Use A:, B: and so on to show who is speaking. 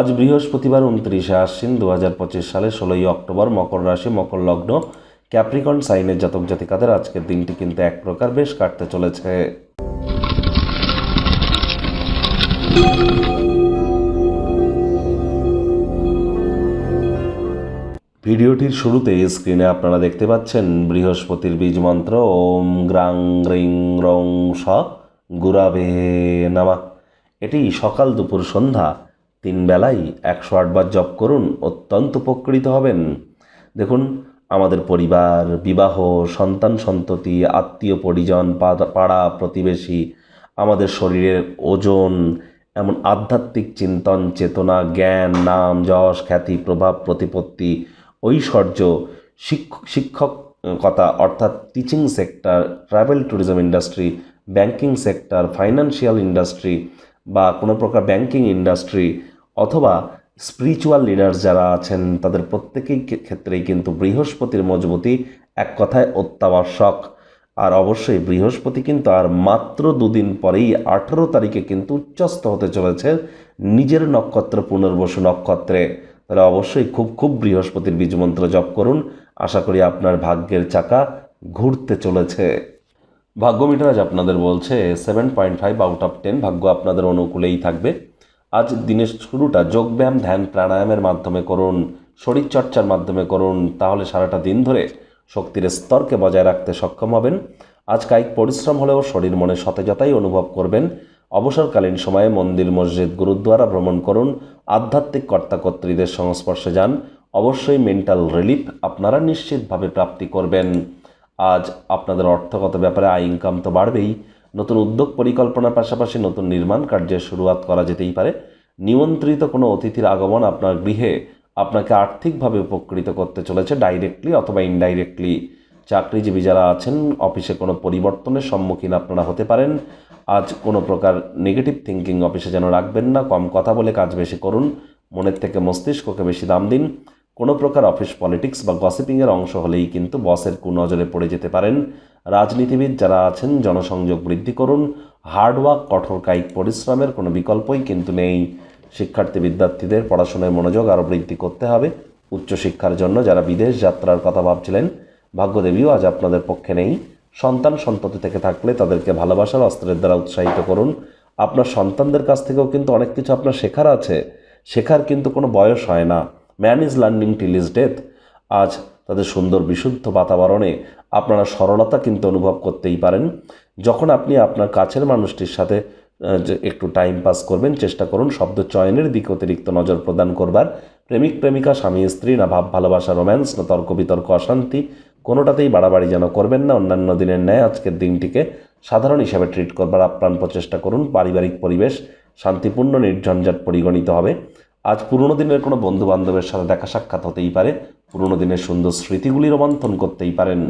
A: আজ বৃহস্পতিবার উনত্রিশে আশ্বিন দু হাজার পঁচিশ সালে ষোলোই অক্টোবর মকর রাশি, মকর লগ্ন। ক্যাপ্রিকন সাইনের জাতক জাতিকাদের আজকের দিনটি কিন্তু এক প্রকার বেশ কাটতে চলেছে। ভিডিওটির শুরুতে স্ক্রিনে আপনারা দেখতে পাচ্ছেন বৃহস্পতির বীজ মন্ত্র, ওম গ্রাং রিং রং স, গুরাবে নামা। এটি সকাল দুপুর সন্ধ্যা তিন বেলায় একশো আটবার জপ করুন, অত্যন্ত উপকৃত হবেন। দেখুন, আমাদের পরিবার, বিবাহ, সন্তান সন্ততি, আত্মীয় পরিজন পাড়া প্রতিবেশী, আমাদের শরীরের ওজন, এমন আধ্যাত্মিক চিন্তন, চেতনা, জ্ঞান, নাম, যশ, খ্যাতি, প্রভাব, প্রতিপত্তি, ঐশ্বর্য শিক্ষক শিক্ষকতা অর্থাৎ teaching sector travel tourism industry banking sector financial industry বা কোনো প্রকার ব্যাংকিং ইন্ডাস্ট্রি অথবা স্পিরিচুয়াল লিডার্স যারা আছেন, তাদের প্রত্যেকেই ক্ষেত্রেই কিন্তু বৃহস্পতির মজবুতি এক কথায় অত্যাবশ্যক। আর অবশ্যই বৃহস্পতি কিন্তু আর মাত্র দুদিন পরেই আঠেরো তারিখে কিন্তু উচ্চস্ত হতে চলেছে নিজের নক্ষত্র পুনর্বসু নক্ষত্রে। তাহলে অবশ্যই খুব খুব বৃহস্পতির বীজমন্ত্র জপ করুন। আশা করি আপনার ভাগ্যের চাকা ঘুরতে চলেছে। ভাগ্য মিটার আজ আপনাদের বলছে seven point five out of ten ভাগ্য আপনাদের অনুকূলেই থাকবে। আজ দিনের শুরুটা যোগব্যায়াম, ধ্যান, প্রাণায়ামের মাধ্যমে করুন, শরীরচর্চার মাধ্যমে করুন, তাহলে সারাটা দিন ধরে শক্তির স্তরকে বজায় রাখতে সক্ষম হবেন। আজ কায়িক পরিশ্রম হলেও শরীর মনে সতেজতাই অনুভব করবেন। অবসরকালীন সময়ে মন্দির, মসজিদ, গুরুদ্বারা ভ্রমণ করুন। আধ্যাত্মিক কর্তাকর্ত্রীদের সংস্পর্শে যান। অবশ্যই মেন্টাল রিলিফ আপনারা নিশ্চিতভাবে প্রাপ্তি করবেন। আজ আপনাদের অর্থগত ব্যাপারে আয় ইনকাম তো বাড়বেই। নতুন উদ্যোগ পরিকল্পনার পাশাপাশি নতুন নির্মাণ কার্যের শুরুয়াত করা যেতেই পারে। নিমন্ত্রিত কোনো অতিথির আগমন আপনার গৃহে আপনাকে আর্থিকভাবে উপকৃত করতে চলেছে ডাইরেক্টলি অথবা ইনডাইরেক্টলি চাকরিজীবী যারা আছেন, অফিসে কোনো পরিবর্তনের সম্মুখীন আপনারা হতে পারেন। আজ কোনো প্রকার নেগেটিভ থিঙ্কিং অফিসে যেন রাখবেন না। কম কথা বলে কাজ বেশি করুন। মনের থেকে মস্তিষ্ককে বেশি দাম দিন। কোনো প্রকার অফিস পলিটিক্স বা গসিপিংয়ের অংশ হলেই কিন্তু বসের কুনজরে পড়ে যেতে পারেন। রাজনীতিবিদ যারা আছেন, জনসংযোগ বৃদ্ধি করুন। হার্ডওয়ার্ক কঠোর কায়িক পরিশ্রমের কোনো বিকল্পই কিন্তু নেই। শিক্ষার্থী বিদ্যার্থীদের পড়াশোনায় মনোযোগ আরও বৃদ্ধি করতে হবে। উচ্চশিক্ষার জন্য যারা বিদেশ যাত্রার কথা ভাবছিলেন, ভাগ্যদেবীও আজ আপনাদের পক্ষে নেই। সন্তান সন্ততি থেকে থাকলে তাদেরকে ভালোবাসার অস্ত্রের দ্বারা উৎসাহিত করুন। আপনার সন্তানদের কাছ থেকেও কিন্তু অনেক কিছু আপনার শেখার আছে। শেখার কিন্তু কোনো বয়স হয় না। Man is learning till is death আজ তাদের সুন্দর বিশুদ্ধ বাতাবরণে আপনারা সরলতা কিন্তু অনুভব করতেই পারেন। যখন আপনি আপনার কাছের মানুষটির সাথে যে একটু টাইম পাস করবেন, চেষ্টা করুন শব্দ চয়নের দিকে অতিরিক্ত নজর প্রদান করবার। প্রেমিক, প্রেমিকা, স্বামী, স্ত্রী, না ভাব, ভালোবাসা রোম্যান্স না তর্ক, বিতর্ক, অশান্তি, কোনোটাতেই বাড়াবাড়ি যেন করবেন না। অন্যান্য দিনের ন্যায় আজকের দিনটিকে সাধারণ হিসাবে ট্রিট করবার আপ্রাণ প্রচেষ্টা করুন। পারিবারিক পরিবেশ শান্তিপূর্ণ, নির্ঝঞ্ঝাট পরিগণিত হবে। আজ পুরনো দিনের কোনো বন্ধু বান্ধবের সাথে দেখা সাক্ষাৎ হতেই পারে। পুরনো দিনের সুন্দর স্মৃতিগুলি রোমন্থন করতেই পারেন।